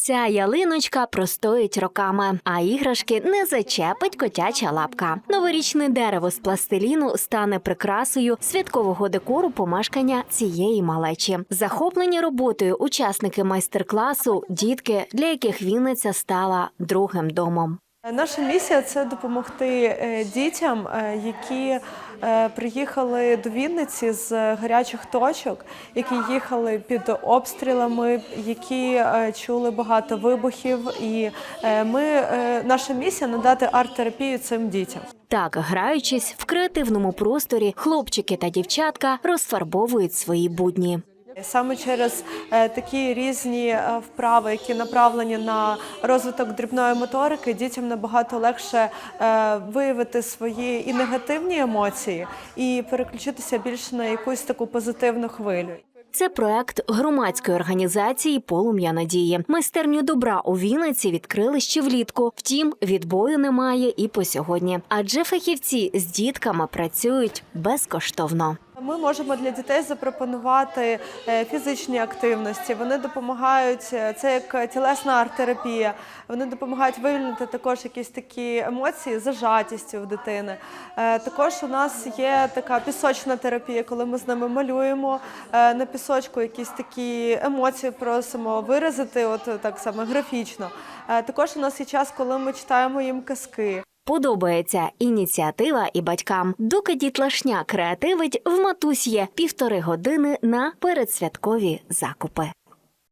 Ця ялиночка простоїть роками, а іграшки не зачепить котяча лапка. Новорічне дерево з пластиліну стане прикрасою святкового декору помешкання цієї малечі. Захоплені роботою учасники майстер-класу, дітки, для яких Вінниця стала другим домом. Наша місія це допомогти е, дітям, е, які е, приїхали до Вінниці з гарячих точок, які їхали під обстрілами, які чули багато вибухів. І ми наша місія надати арт-терапію цим дітям. Так, граючись в креативному просторі, хлопчики та дівчатка розфарбовують свої будні. Саме через е, такі різні е, вправи, які направлені на розвиток дрібної моторики, дітям набагато легше е, виявити свої і негативні емоції, і переключитися більше на якусь таку позитивну хвилю. Це проект громадської організації Полум'я надії. Майстерню добра у Вінниці відкрили ще влітку. Втім, відбою немає і по сьогодні. Адже фахівці з дітками працюють безкоштовно. Ми можемо для дітей запропонувати е, фізичні активності. Вони допомагають е, це як тілесна арт-терапія. Вони допомагають вивільнити також якісь такі емоції, зажатістю в дитини. Е, Також у нас є така пісочна терапія, коли ми з ними малюємо на пісочку якісь такі емоції, просимо виразити, от так саме графічно. Також у нас є час, коли ми читаємо їм казки. Подобається ініціатива і батькам. Доки дітлашня креативить, в матусь є півтори години на передсвяткові закупи.